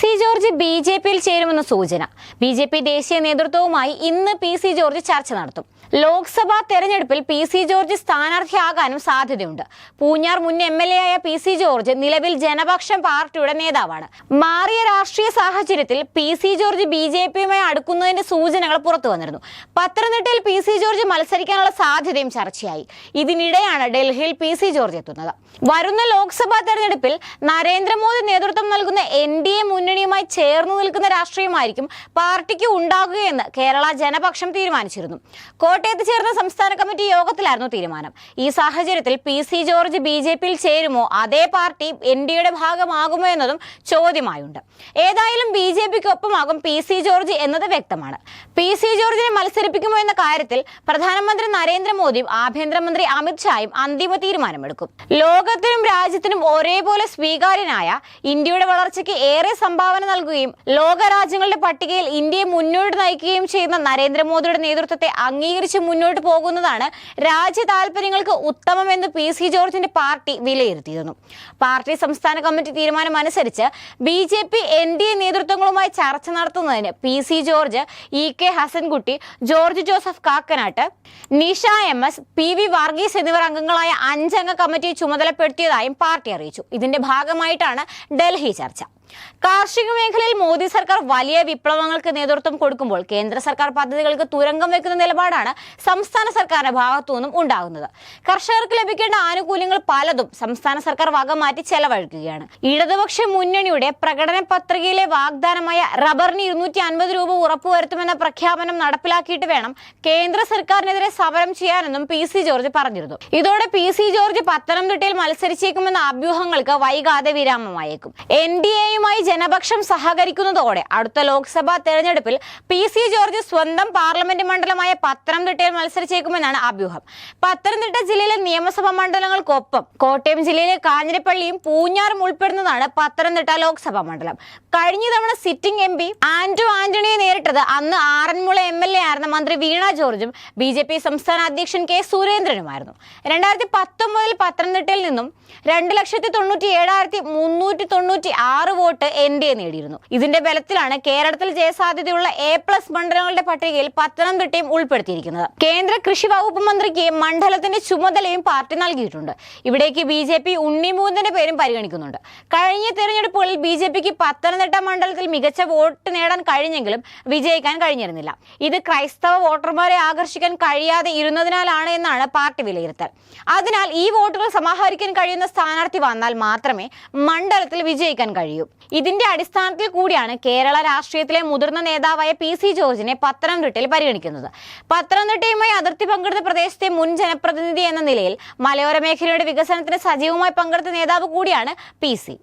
C George B J പിയിൽ ചേരുമെന്ന സൂചന. B J P ദേശീയ നേതൃത്വവുമായി ഇന്ന് പി സി ജോർജ് ചർച്ച നടത്തും. ലോക്സഭാ തെരഞ്ഞെടുപ്പിൽ പി സി ജോർജ് സ്ഥാനാർത്ഥിയാകാനും സാധ്യതയുണ്ട്. പൂഞ്ഞാർ മുൻ എം എൽ എ ആയ പി സി ജോർജ് നിലവിൽ ജനപക്ഷം പാർട്ടിയുടെ നേതാവാണ്. മാറിയ രാഷ്ട്രീയ സാഹചര്യത്തിൽ P C George B J പിയുമായി അടുക്കുന്നതിന്റെ സൂചനകൾ പുറത്തു വന്നിരുന്നു. പത്തനംതിട്ടയിൽ പി സി ജോർജ് മത്സരിക്കാനുള്ള സാധ്യതയും ചർച്ചയായി. ഇതിനിടെയാണ് ഡൽഹിയിൽ പി സി ജോർജ് എത്തുന്നത്. വരുന്ന ലോക്സഭാ തെരഞ്ഞെടുപ്പിൽ നരേന്ദ്രമോദി നേതൃത്വം നൽകുന്ന എൻ ഡി എ മുന്നണിയുമായി ചേർന്നു നിൽക്കുന്ന രാഷ്ട്രീയമായിരിക്കും പാർട്ടിക്ക് ഉണ്ടാകുകയെന്ന് കേരള ജനപക്ഷം തീരുമാനിച്ചിരുന്നു. കോട്ടയത്ത് ചേർന്ന സംസ്ഥാന കമ്മിറ്റി യോഗത്തിലായിരുന്നു തീരുമാനം. ഈ സാഹചര്യത്തിൽ P C George B J പിയിൽ ചേരുമോ? അതേ പാർട്ടി എൻ ഡി എയുടെ ഭാഗമാകുമോ എന്നതും ചോദ്യമായുണ്ട്. ഏതായാലും ബി ജെ പിക്ക് ഒപ്പമാകും പി സി ജോർജ് എന്നത് വ്യക്തമാണ്. പി സി ജോർജിനെ മത്സരിപ്പിക്കുമോ എന്ന കാര്യത്തിൽ പ്രധാനമന്ത്രി നരേന്ദ്രമോദിയും ആഭ്യന്തരമന്ത്രി അമിത്ഷായും അന്തിമ തീരുമാനമെടുക്കും. ലോകത്തിനും രാജ്യത്തിനും ഒരേപോലെ സ്വീകാര്യനായ ഇന്ത്യയുടെ വളർച്ചയ്ക്ക് ഏറെ സംഭാവന നൽകുകയും ലോകരാജ്യങ്ങളുടെ പട്ടികയിൽ ഇന്ത്യയെ മുന്നോട്ട് നയിക്കുകയും ചെയ്യുന്ന നരേന്ദ്രമോദിയുടെ നേതൃത്വത്തെ അംഗീകരിച്ച് മുന്നോട്ട് പോകുന്നതാണ് രാജ്യ താല്പര്യങ്ങൾക്ക് ഉത്തമമെന്ന് പി സി ജോർജിന്റെ പാർട്ടി വിലയിരുത്തിയിരുന്നു. പാർട്ടി സംസ്ഥാന കമ്മിറ്റി തീരുമാനം അനുസരിച്ച് B J P N D A നേതൃത്വങ്ങളുമായി ചർച്ച നടത്തുന്നതിന് P C George E K Hasankutty George Joseph Kakkanattu Nisha M S P V Varghese എന്നിവർ അംഗങ്ങളായ അഞ്ചംഗ കമ്മിറ്റി ചുമതലപ്പെടുത്തിയതായും പാർട്ടി അറിയിച്ചു. ഇതിന്റെ ഭാഗമായിട്ടാണ് ഡൽഹി ചർച്ച. കാർഷിക മേഖലയിൽ മോദി സർക്കാർ വലിയ വിപ്ലവങ്ങൾക്ക് നേതൃത്വം കൊടുക്കുമ്പോൾ കേന്ദ്ര സർക്കാർ പദ്ധതികൾക്ക് തുരങ്കം വെക്കുന്ന നിലപാടാണ് സംസ്ഥാന സർക്കാരിന്റെ ഭാഗത്തു നിന്നും ഉണ്ടാകുന്നത്. കർഷകർക്ക് ലഭിക്കേണ്ട ആനുകൂല്യങ്ങൾ പലതും സംസ്ഥാന സർക്കാർ വക മാറ്റി ചെലവഴിക്കുകയാണ്. ഇടതുപക്ഷ മുന്നണിയുടെ പ്രകടന പത്രികയിലെ വാഗ്ദാനമായ റബ്ബറിന് ഇരുന്നൂറ്റി അൻപത് രൂപ ഉറപ്പുവരുത്തുമെന്ന പ്രഖ്യാപനം നടപ്പിലാക്കിയിട്ട് വേണം കേന്ദ്ര സർക്കാരിനെതിരെ സമരം ചെയ്യാനെന്നും പി സി ജോർജ് പറഞ്ഞിരുന്നു. ഇതോടെ പി സി ജോർജ് പത്തനംതിട്ടയിൽ മത്സരിച്ചേക്കുമെന്ന അഭ്യൂഹങ്ങൾക്ക് വൈകാതെ വിരാമമായേക്കും. എൻ ഡി എയുമായി ജനപക്ഷം സഹകരിക്കുന്നതോടെ അടുത്ത ലോക്സഭാ തെരഞ്ഞെടുപ്പിൽ പി സി ജോർജ് സ്വന്തം പാർലമെന്റ് മണ്ഡലമായ പത്തനംതിട്ടയിൽ മത്സരിച്ചേക്കുമെന്നാണ് അഭ്യൂഹം. പത്തനംതിട്ട ജില്ലയിലെ നിയമസഭാ മണ്ഡലങ്ങൾക്കൊപ്പം കോട്ടയം ജില്ലയിലെ കാഞ്ഞിരപ്പള്ളിയും പൂഞ്ഞാറും ഉൾപ്പെടുന്നതാണ് പത്തനംതിട്ട ലോക്സഭാ മണ്ഡലം. കഴിഞ്ഞ തവണ സിറ്റിംഗ് എം പി ആന്റോ ആന്റണിയെ നേരിട്ടത് അന്ന് ആറന്മുള എം എൽ എ ആയിരുന്ന മന്ത്രി വീണ ജോർജും ബി ജെ പി സംസ്ഥാന അധ്യക്ഷൻ കെ സുരേന്ദ്രനുമായിരുന്നു. രണ്ടായിരത്തി പത്തൊമ്പതിൽ പത്തനംതിട്ടയിൽ നിന്നും രണ്ട് ലക്ഷത്തി തൊണ്ണൂറ്റി ഏഴായിരത്തി മുന്നൂറ്റി തൊണ്ണൂറ്റി ആറ് വോട്ട് എൻ ഡി എ നേടിയിരുന്നു. ഇതിന്റെ ബലത്തിലാണ് കേരളത്തിൽ ജയസാധ്യതയുള്ള എ പ്ലസ് മണ്ഡലങ്ങളുടെ പട്ടികയിൽ പത്തനംതിട്ടയും ഉൾപ്പെടുത്തിയിരിക്കുന്നത്. കേന്ദ്ര കൃഷി വകുപ്പ് മന്ത്രിക്ക് മണ്ഡലത്തിന്റെ ചുമതലയും പാർട്ടി നൽകിയിട്ടുണ്ട്. ഇവിടേക്ക് ബി ജെ പി ഉണ്ണിമൂന്നിന്റെ പേരും പരിഗണിക്കുന്നുണ്ട്. കഴിഞ്ഞ തെരഞ്ഞെടുപ്പുകളിൽ ബി ജെ പിക്ക് പത്തനംതിട്ട മണ്ഡലത്തിൽ മികച്ച വോട്ട് നേടാൻ കഴിഞ്ഞെങ്കിലും വിജയിക്കാൻ കഴിഞ്ഞിരുന്നില്ല. ഇത് ക്രൈസ്തവ വോട്ടർമാരെ ആകർഷിക്കാൻ കഴിയാതെ ഇരുന്നതിനാലാണ് എന്നാണ് പാർട്ടി വിലയിരുത്തൽ. അതിനാൽ ഈ വോട്ടുകൾ സമാഹരിക്കാൻ കഴിയുന്ന സ്ഥാനാർത്ഥി വന്നാൽ മാത്രമേ മണ്ഡലത്തിൽ വിജയിക്കാൻ കഴിയൂ. ഇതിന്റെ അടിസ്ഥാനത്തിൽ കൂടിയാണ് കേരള രാഷ്ട്രീയത്തിലെ മുതിർന്ന നേതാവായ പി സി ജോർജിനെ പത്തനംതിട്ടയിൽ പരിഗണിക്കുന്നത്. പത്തനംതിട്ടയുമായി അതിർത്തി പങ്കെടുത്ത പ്രദേശത്തെ മുൻ ജനപ്രതിനിധി എന്ന നിലയിൽ മലയോര മേഖലയുടെ വികസനത്തിന് സജീവമായി പങ്കെടുത്ത നേതാവ് കൂടിയാണ് പി സി.